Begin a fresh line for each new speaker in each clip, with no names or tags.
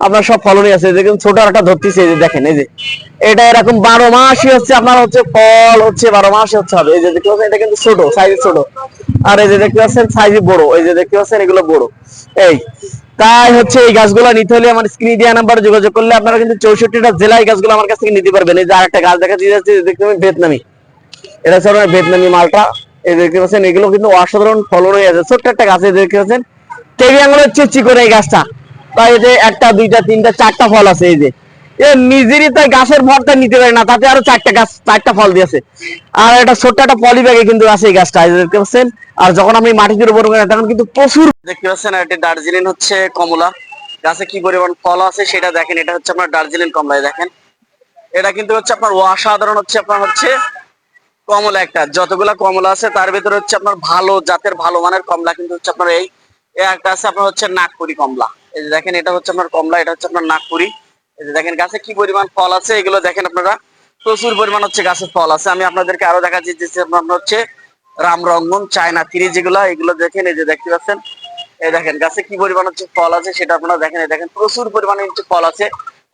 আপনার সব ফলনই আছে দেখুন, ছোট একটা ধরতেছে, এই যে দেখেন, এই যে। এটা এরকম বারো মাসই হচ্ছে, আপনার হচ্ছে ফল হচ্ছে, বারো মাসই হচ্ছে হবে। এই যে দেখতে পাচ্ছেন, এটা কিন্তু ছোট সাইজ ছোট। আর এই যে দেখতে পাচ্ছেন সাইজ বড়। এই যে দেখতে পাচ্ছেন, এগুলো বড়। এই, তাই হচ্ছে এই গাছগুলো নিতে হলে আমার স্ক্রিনে দেওয়া নাম্বারে যোগাযোগ করলে আপনারা কিন্তু চৌষট্টিটা জেলায় গাছগুলো আমার কাছ থেকে নিতে পারবেন। এই যে আরেকটা গাছ দেখা যাচ্ছে দেখতে পাবেন ভিয়েতনামি। এটা হচ্ছে আপনার ভিয়েতনামি মালটা। এই দেখতে পাচ্ছেন, এগুলো কিন্তু অসাধারণ ফলন হয়ে আছে। ছোট্ট একটা গাছ, এই দেখতে পাচ্ছেন টেবি আঙুলের চিচি করে এই গাছটা। তাই এই যে একটা, দুইটা, তিনটা, চারটা ফল আছে, এই যে। নিজেরই তাই গাছের ভরটা নিতে পারে না, তাতে আরও চারটা গাছ, চারটা ফল দিয়েছে। আর এটা ছোট্ট একটা পলি ব্যাগে কিন্তু আছে এই গাছটা দেখতে পাচ্ছেন? আর যখন আপনি মাটিতে রোপণ করেন, তখন কিন্তু প্রচুর দেখতে পাচ্ছেন এটা দার্জিলিং হচ্ছে কমলা। গাছে কি পরিমাণ ফল আছে সেটা দেখেন, এটা হচ্ছে আপনার দার্জিলিং কমলায় দেখেন। এটা কিন্তু হচ্ছে আপনার অসাধারণ হচ্ছে, আপনার হচ্ছে কমলা একটা। যতগুলা কমলা আছে, তার ভিতরে হচ্ছে আপনার ভালো, জাতের ভালো মানের কমলা কিন্তু হচ্ছে আপনার এই একটা আছে, আপনার হচ্ছে নাগপুরি কমলা। এই যে দেখেন, এটা হচ্ছে আপনার কমলা, এটা হচ্ছে আপনার নাগপুরি। এই যে দেখেন, গাছে কি পরিমাণ ফল আছে? এগুলো দেখেন আপনারা। প্রচুর পরিমাণ হচ্ছে গাছের ফল আছে। আমি আপনাদেরকে আরও দেখাচ্ছি, যে আপনার হচ্ছে রামরঙ্গন চায়না তিরি যেগুলো, এগুলো দেখেন, এই যে দেখতে পাচ্ছেন। এই দেখেন, গাছে কি পরিমাণ হচ্ছে ফল আছে সেটা আপনারা দেখেন। এই দেখেন, প্রচুর পরিমাণে হচ্ছে ফল আছে।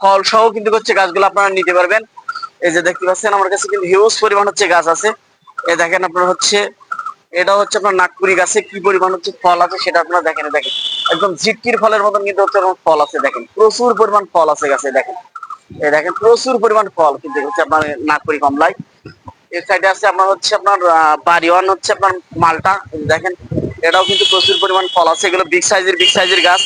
ফল সহ কিন্তু হচ্ছে গাছগুলো আপনারা নিতে পারবেন। এই যে দেখতে পাচ্ছেন, আমার কাছে কিন্তু হিউজ পরিমাণ হচ্ছে গাছ আছে। এই দেখেন, আপনার হচ্ছে, এটা হচ্ছে আপনার নাগপুরি গাছে কি পরিমাণ হচ্ছে ফল আছে সেটা আপনারা দেখেন দেখেন। একদম ঝিটকির ফলের মতন কিন্তু হচ্ছে ফল আছে, দেখেন। প্রচুর পরিমাণ ফল আছে গাছে, দেখেন। এই দেখেন, প্রচুর পরিমাণ ফল কিন্তু হচ্ছে আপনার নাগপুরি কমলায়। এর সাইডে আছে আপনার হচ্ছে আপনার বাড়িওয়ান হচ্ছে আপনার মালটা, দেখেন। এটাও কিন্তু প্রচুর পরিমাণ ফল আছে, এগুলো বিগ সাইজের বিগ সাইজের গাছ।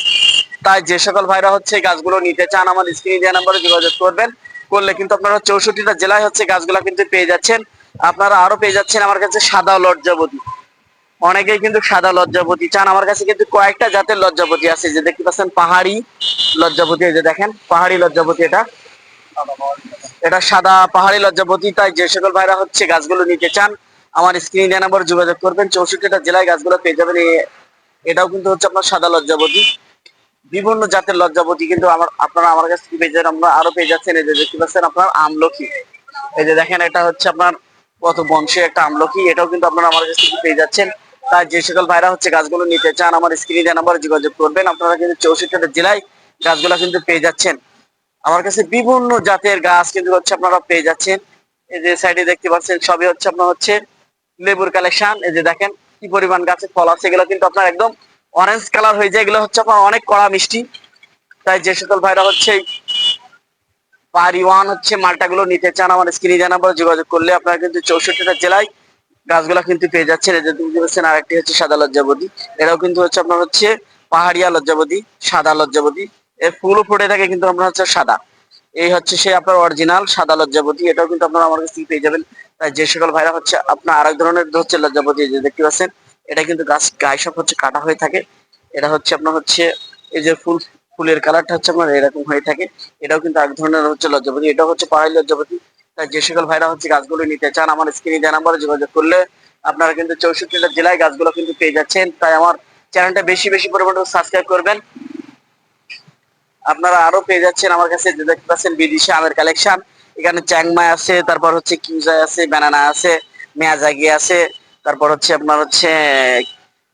তাই যে সকল ভাইরা হচ্ছে গাছগুলো নিতে চান আমার স্ক্রিনে দেওয়া নাম্বারে যোগাযোগ করবেন। করলে কিন্তু আপনারা চৌষট্টিটা জেলায় হচ্ছে গাছগুলা কিন্তু পেয়ে যাচ্ছেন। আপনারা আরও পেয়ে যাচ্ছেন আমার কাছে সাদা লজ্জাবতী। অনেকেই কিন্তু সাদা লজ্জাপতি চান। আমার কাছে কিন্তু কয়েকটা জাতের লজ্জাপতি আছে, যে দেখতে পাচ্ছেন পাহাড়ি লজ্জাপতি এই যে দেখেন, পাহাড়ি লজ্জাপতি এটা। এটা সাদা পাহাড়ি লজ্জাপতি তাই যে সকল ভাইরা হচ্ছে গাছগুলো নিতে চান, আমার স্ক্রিন নাম্বার যোগাযোগ করবেন। চৌষট্টিটা জেলায় গাছগুলো পেয়ে যাবেন। এটাও কিন্তু হচ্ছে আপনার সাদা লজ্জাপতি বিভিন্ন জাতের লজ্জাপতি কিন্তু আমার, আপনারা আমার কাছ থেকে পেয়ে যাবেন। আমরা আরও পেয়ে যাচ্ছেন, এই যে দেখতে পাচ্ছেন আপনার আমলকি। এই যে দেখেন, এটা হচ্ছে আপনার কত বংশের একটা আমলকি। এটাও কিন্তু আপনারা আমার কাছ থেকে পেয়ে যাচ্ছেন। তাই যে সকল ভাইরা হচ্ছে গাছগুলো নিতে চান, আমার স্ক্রিনে নাম্বারে যোগাযোগ করবেন। আপনারা কিন্তু চৌষট্টিটা জেলায় গাছগুলো কিন্তু পেয়ে যাচ্ছেন। আমার কাছে বিভিন্ন জাতের গাছ কিন্তু হচ্ছে আপনারা পেয়ে যাচ্ছেন। এই যে সাইডে দেখতে পাচ্ছেন, সবই হচ্ছে আপনার হচ্ছে লেবুর কালেকশন এই যে দেখেন কি পরিমাণ গাছে ফল আছে, এগুলো কিন্তু আপনার একদম অরেঞ্জ কালার হয়ে যায়। এগুলো হচ্ছে আপনার অনেক কড়া মিষ্টি। তাই যে সকল ভাইরা হচ্ছে পারি ওয়ান হচ্ছে মালটাগুলো নিতে চান, আমার স্ক্রিনে জানাবার যোগাযোগ করলে আপনারা কিন্তু চৌষট্টিটা জেলায় গাছগুলা কিন্তু পেয়ে যাচ্ছেন। যে তুমি দেখছেন আরেকটি হচ্ছে সাদা লজ্জাবতী এটাও কিন্তু হচ্ছে আপনার হচ্ছে পাহাড়িয়া লজ্জাবতী সাদা লজ্জাবতী এর ফুলও ফুটে থাকে কিন্তু আপনার হচ্ছে সাদা। এই হচ্ছে সে আপনার অরিজিনাল সাদা লজ্জাবতী এটাও কিন্তু আপনারা আমার কাছ থেকে পেয়ে যাবেন। তাই যে সকল ভাইরা হচ্ছে আপনার আরেক ধরনের হচ্ছে লজ্জাবতী এই যে দেখতে পাচ্ছেন, এটা কিন্তু গাছ গায়ে সব হচ্ছে কাটা হয়ে থাকে। এটা হচ্ছে আপনার হচ্ছে এই যে ফুল, ফুলের কালারটা হচ্ছে আপনার এরকম হয়ে থাকে। এটাও কিন্তু এক ধরনের হচ্ছে লজ্জাপতি এটাও হচ্ছে পাহাড়ি লজ্জাপতি যে সকল ভাইরা হচ্ছে গাছগুলো নিতে চান, আমার স্ক্রিনে দেওয়া নাম্বারে যোগাযোগ করলে আপনারা কিন্তু চৌষট্টিটা জেলায় গাছগুলো কিন্তু পেয়ে যাচ্ছেন। তাই আমার চ্যানেলটা বেশি বেশি পরিমাণে সাবস্ক্রাইব করবেন। আপনারা আরও পেয়ে যাচ্ছেন আমার কাছে যে দেখতে পাচ্ছেন বিদেশি আমের কালেকশন এখানে চ্যাংমাই আছে, তারপর হচ্ছে কিউজাই আছে ব্যানানা আছে, মেয়াজাগি আছে, তারপর হচ্ছে আপনার হচ্ছে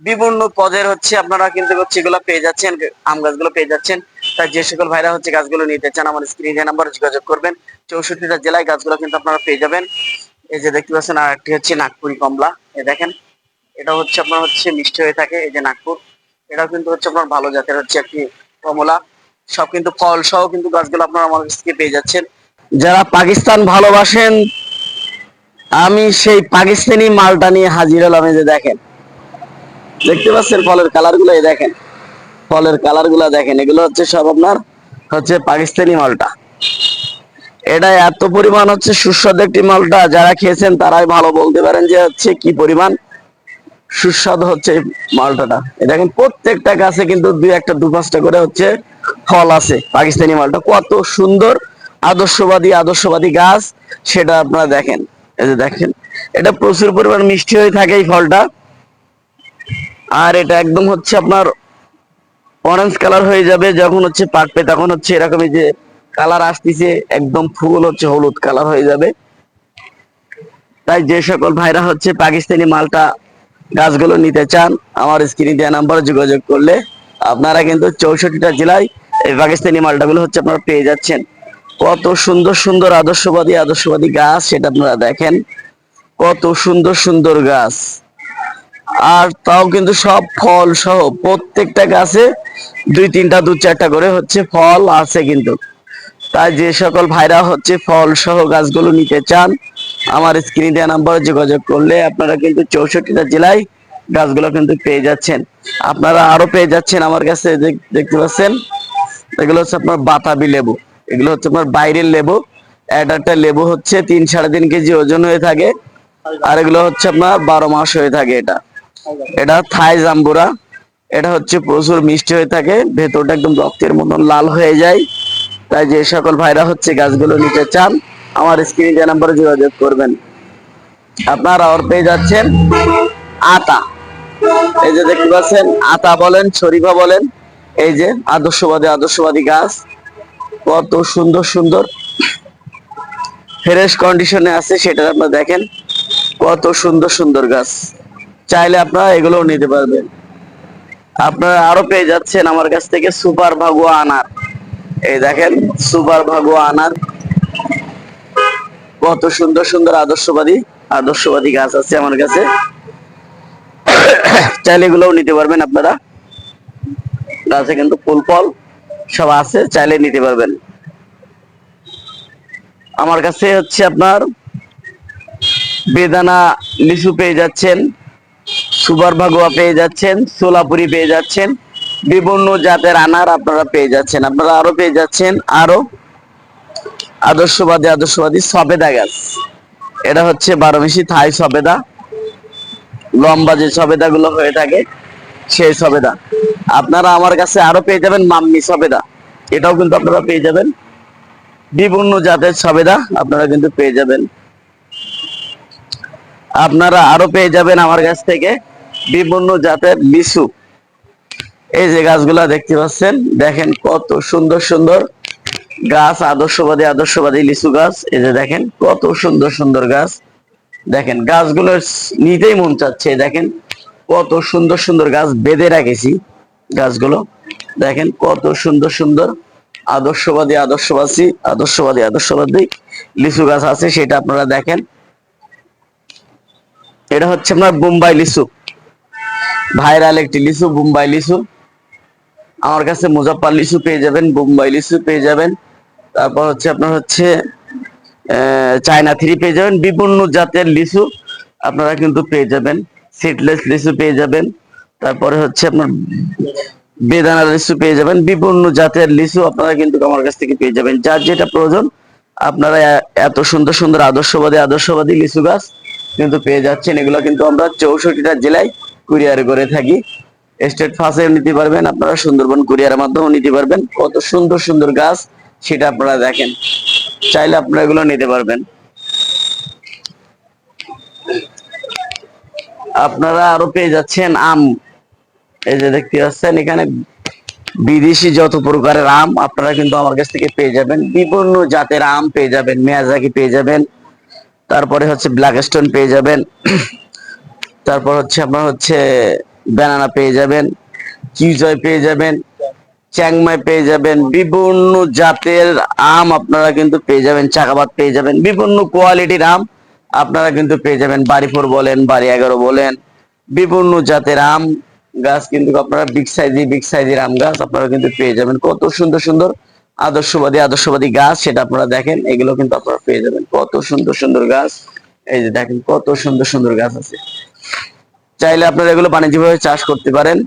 বিভিন্ন পদের হচ্ছে আপনারা কিন্তু হচ্ছে এগুলো পেয়ে যাচ্ছেন, আম গাছগুলো পেয়ে যাচ্ছেন। তাই যে সকল ভাইরা হচ্ছে গাছগুলো নিতে চান আমার স্ক্রিনে নাম্বার যোগাযোগ করবেন। চৌষট্টিটা জেলায় গাছগুলো কিন্তু আপনারা পেয়ে যাবেন। এই যে দেখতে পাচ্ছেন, আর একটি হচ্ছে নাগপুরি কমলা। এই দেখেন, এটা হচ্ছে আপনার হচ্ছে মিষ্টি হয়ে থাকে, এই যে নাগপুর। এটাও কিন্তু হচ্ছে আপনার ভালো জাতের হচ্ছে একটি কমলা। সব কিন্তু ফল সহ কিন্তু গাছগুলো আপনারা আমার কাছ থেকে পেয়ে যাচ্ছেন। যারা পাকিস্তান ভালোবাসেন, আমি সেই পাকিস্তানি মালটা নিয়ে হাজির হলাম, এই যে দেখেন। দেখতে পাচ্ছেন ফলের কালারগুলো দেখেন। ফলের কালারগুলা দেখেন, এগুলো হচ্ছে সব আপনার হচ্ছে পাকিস্তানি মালটা। এটা এত পরিমাণ হচ্ছে সুস্বাদু একটি মালটা, যারা খেয়েছেন তারাই ভালো বলতে পারেন যে হচ্ছে কি পরিমাণ সুস্বাদু হচ্ছে মালটাটা। দেখেন, প্রত্যেকটা গাছে কিন্তু দুই একটা, দু পাঁচটা করে হচ্ছে ফল আছে পাকিস্তানি মালটা। কত সুন্দর আদর্শবাদী আদর্শবাদী গাছ, সেটা আপনারা দেখেন। এই যে দেখেন, এটা প্রচুর পরিমাণ মিষ্টি হয়ে থাকে এই ফলটা। আর এটা একদম হচ্ছে আপনার অরেঞ্জ কালার হয়ে যাবে, যখন হচ্ছে পাকবে, তখন হচ্ছে এরকমই যে কালার আসতেছে, একদম ফুল হচ্ছে হলুদ কালার হয়ে যাবে। তাই যে সকল ভাইরা হচ্ছে পাকিস্তানি মালটা গাছগুলো নিতে চান, আমার স্ক্রিনে দেওয়া নাম্বারে যোগাযোগ করলে আপনারা কিন্তু চৌষট্টিটা জেলায় এই পাকিস্তানি মালটাগুলো হচ্ছে আপনারা পেয়ে যাচ্ছেন। কত সুন্দর সুন্দর আদর্শবাদী আদর্শবাদী গাছ, সেটা আপনারা দেখেন। কত সুন্দর সুন্দর গাছ। আর তাও কিন্তু সব ফল সহ প্রত্যেকটা গাছে দুই তিনটা, দু চারটা করে হচ্ছে ফল আছে কিন্তু। তাই যে সকল ভাইরা হচ্ছে ফল সহ গাছগুলো নিতে চান, আমার স্ক্রিনে দেওয়া নাম্বারে যোগাযোগ করলে আপনারা কিন্তু চৌষট্টিটা জেলায় গাছগুলো কিন্তু পেয়ে যাচ্ছেন। আপনারা আরও পেয়ে যাচ্ছেন আমার কাছে দেখ- দেখতে পাচ্ছেন? এগুলো হচ্ছে আপনার বাতাবি লেবু। এগুলো হচ্ছে আপনার বাইরের লেবু। একটা লেবু হচ্ছে তিন সাড়ে তিন কেজি ওজন হয়ে থাকে। আর এগুলো হচ্ছে আপনার বারো মাস হয়ে থাকে এটা। এটা থাই জাম্বুরা। এটা হচ্ছে প্রচুর মিষ্টি হয়ে থাকে। ভেতরটা একদম রক্তের মতন লাল হয়ে যায়। তাই যে সকল ভাইরা হচ্ছে গাছগুলো নিতে চান, আমার স্ক্রিনে যে নাম্বারে যোগাযোগ করবেন। আপনারা আর পেয়ে যাচ্ছেন আতা। এই যে দেখতে পাচ্ছেন, আতা বলেন শরীফা বলেন। এই যে আদর্শবাদী আদর্শবাদী গাছ। কত সুন্দর সুন্দর। ফ্রেশ কন্ডিশনে আছে, সেটা আপনারা দেখেন। কত সুন্দর সুন্দর গাছ। চাইলে আপনারা এগুলোও নিতে পারবেন। আপনারা আরও পেয়ে যাচ্ছেন আমার কাছ থেকে সুপার ভাগুয়া আনার। এই দেখেন, সুপার ভাগুয়া আনার। কত সুন্দর সুন্দর আদর্শবাদী আদর্শবাদী গাছ আছে আমার কাছে। চাইলে এগুলোও নিতে পারবেন আপনারা। গাছে কিন্তু ফুল, ফল সব আছে, চাইলে নিতে পারবেন। আমার কাছে হচ্ছে আপনার বেদানা লিচু পেয়ে যাচ্ছেন। সুপার ভাগুয়া পেয়ে যাচ্ছেন, সোলাপুরি পেয়ে যাচ্ছেন, বিভিন্ন জাতের আনার আপনারা পেয়ে যাচ্ছেন। আপনারা আরও পেয়ে যাচ্ছেন, আরও আদর্শবাদী আদর্শবাদী সবেদা গাছ। এটা হচ্ছে বারোমিশি থাই সবেদা। লম্বা যে সবেদা গুলো হয়ে থাকে, সেই সবেদা। আপনারা আমার কাছে আরও পেয়ে যাবেন মাম্মি সবেদা। এটাও কিন্তু আপনারা পেয়ে যাবেন। বিভিন্ন জাতের সবেদা আপনারা কিন্তু পেয়ে যাবেন। আপনারা আরও পেয়ে যাবেন আমার কাছ থেকে। বিভিন্ন জাতের লিচু। এই যে গাছগুলা দেখতে পাচ্ছেন, দেখেন কত সুন্দর সুন্দর গাছ, আদর্শবাদী আদর্শবাদী লিচু গাছ। এই যে দেখেন কত সুন্দর সুন্দর গাছ। দেখেন গাছগুলো নিতেই মন চাচ্ছে, দেখেন কত সুন্দর সুন্দর গাছ বেঁধে রাখেছি গাছগুলো। দেখেন কত সুন্দর সুন্দর আদর্শবাদী আদর্শবাদী আদর্শবাদী আদর্শবাদী লিচু গাছ আছে, সেটা আপনারা দেখেন। এটা হচ্ছে আপনার বোম্বাই লিচু। ভাইরাল একটি লিচু বোম্বাই লিচু আমার কাছে মুজাফফর লিচু পেয়ে যাবেন, বোম্বাই লিচু পেয়ে যাবেন। তারপর হচ্ছে আপনার হচ্ছে চায়না থ্রি পেয়ে যাবেন। বিভিন্ন জাতের লিচু আপনারা কিন্তু পেয়ে যাবেন। সিডলেস লিচু পেয়ে যাবেন। তারপরে হচ্ছে আপনার বেদানা লিচু পেয়ে যাবেন। বিভিন্ন জাতের লিচু আপনারা কিন্তু আমার কাছ থেকে পেয়ে যাবেন। যার যেটা প্রয়োজন, আপনারা এত সুন্দর সুন্দর আদর্শবাদী আদর্শবাদী লিচু গাছ কিন্তু পেয়ে যাচ্ছেন। এগুলো কিন্তু আমরা চৌষট্টিটা জেলায় কুরিয়ার করে থাকি। স্টেট ফাঁসে নিতে পারবেন, আপনারা সুন্দরবন কুরিয়ারের মাধ্যমে নিতে পারবেন। কত সুন্দর সুন্দর গাছ, সেটা আপনারা দেখেন। চাইলে আপনারা এগুলো নিতে পারবেন। আপনারা আরও পেয়ে যাচ্ছেন আম। এই যে দেখতে পাচ্ছেন, এখানে বিদেশি যত প্রকারের আম, আপনারা কিন্তু আমার কাছ থেকে পেয়ে যাবেন। বিভিন্ন জাতের আম পেয়ে যাবেন, মেয়াজাকি পেয়ে যাবেন। তারপরে হচ্ছে ব্ল্যাক স্টোন পেয়ে যাবেন। তারপর হচ্ছে আপনার হচ্ছে ব্যানানা পেয়ে যাবেন, কিউজয় পেয়ে যাবেন চ্যাংমাই পেয়ে যাবেন, বিভিন্ন জাতের আম আপনারা কিন্তু পেয়ে যাবেন, চাকাবাদ পেয়ে যাবেন, বিভিন্ন কোয়ালিটির আম আপনারা কিন্তু পেয়ে যাবেন, বাড়ি ফোর বলেন, বাড়ি এগারো বলেন, বিভিন্ন জাতের আম গাছ কিন্তু আপনারা বিগ সাইজি বিগ সাইজের আম গাছ আপনারা কিন্তু পেয়ে যাবেন। কত সুন্দর সুন্দর, আদর্শবাদী আদর্শবাদী গাছ সেটা আপনারা দেখেন, এগুলো কিন্তু আপনারা পেয়ে যাবেন। কত সুন্দর সুন্দর গাছ, এই যে দেখেন, কত সুন্দর সুন্দর গাছ আছে। চাইলে আপনারা এগুলো বাণিজ্যিকভাবে চাষ করতে পারেন,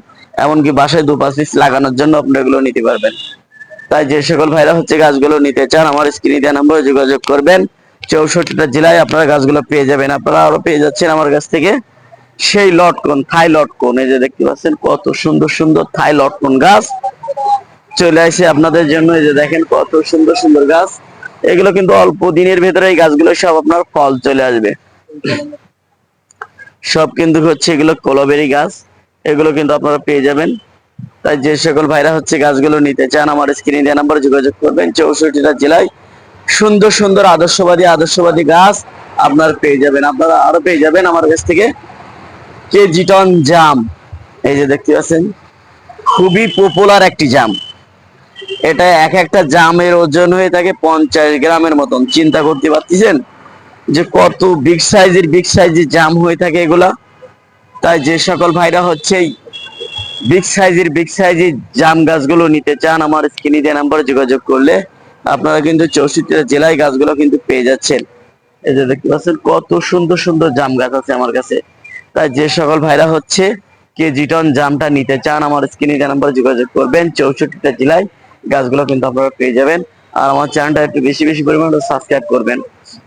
এমনকি বাসায় দু পাঁচ পিস লাগানোর জন্য আপনারা এগুলো নিতে পারবেন। তাই যে সকল ভাইরা হচ্ছে গাছগুলো নিতে চান, আমার স্ক্রিনে দেওয়া নম্বরে যোগাযোগ করবেন। চৌষট্টিটা জেলায় আপনারা গাছগুলো পেয়ে যাবেন। আপনারা আরও পেয়ে যাচ্ছেন আমার কাছ থেকে সেই লটকন, থাই লটকন। এই যে দেখতে পাচ্ছেন, কত সুন্দর সুন্দর থাই লটকন গাছ। চলে আসে আপনাদের জন্য। এই যে দেখেন, কত সুন্দর সুন্দর গাছ। এগুলো কিন্তু অল্প দিনের ভেতরে এই গাছগুলো সব আপনার ফল চলে আসবে। সব কিন্তু হচ্ছে এগুলো কলবেরি গাছ। এগুলো কিন্তু আপনারা পেয়ে যাবেন। তাই যে সকল ভাইরা হচ্ছে গাছগুলো নিতে চান, আমার স্ক্রিনে দেওয়া নাম্বারে যোগাযোগ করবেন। চৌষট্টিটা জেলায় সুন্দর সুন্দর, আদর্শবাদী আদর্শবাদী গাছ আপনারা পেয়ে যাবেন। আপনারা আরও পেয়ে যাবেন আমার কাছ থেকে কেজি টন জাম। এই যে দেখতে পাচ্ছেন, খুবই পপুলার একটি জাম। এটা এক একটা জামের ওজন হয়ে থাকে পঞ্চাশ গ্রামের মতন। চিন্তা করতে পারতেছেন? যে কত বিগ সাইজের বিগ সাইজের জাম হয়ে থাকে এগুলা। তাই যে সকল ভাইরা হচ্ছে বিগ সাইজের বিগ সাইজের জাম গাছগুলো নিতে চান, আমার স্ক্রিনে দেওয়া নাম্বারে যোগাযোগ করলে আপনারা কিন্তু চৌষট্টিটা জেলায় গাছগুলো কিন্তু পেয়ে যাচ্ছেন। এই যে দেখতে পাচ্ছেন, কত সুন্দর সুন্দর জাম গাছ আছে আমার কাছে। তাই যে সকল ভাইরা হচ্ছে কেজি টন জামটা নিতে চান, আমার স্ক্রিনে দেওয়া নাম্বারে যোগাযোগ করবেন, চৌষট্টিটা জেলায় গাছগুলো কিন্তু আপনারা পেয়ে যাবেন। আর আমার চ্যানেলটা একটু বেশি বেশি পরিমাণে সাবস্ক্রাইব করবেন।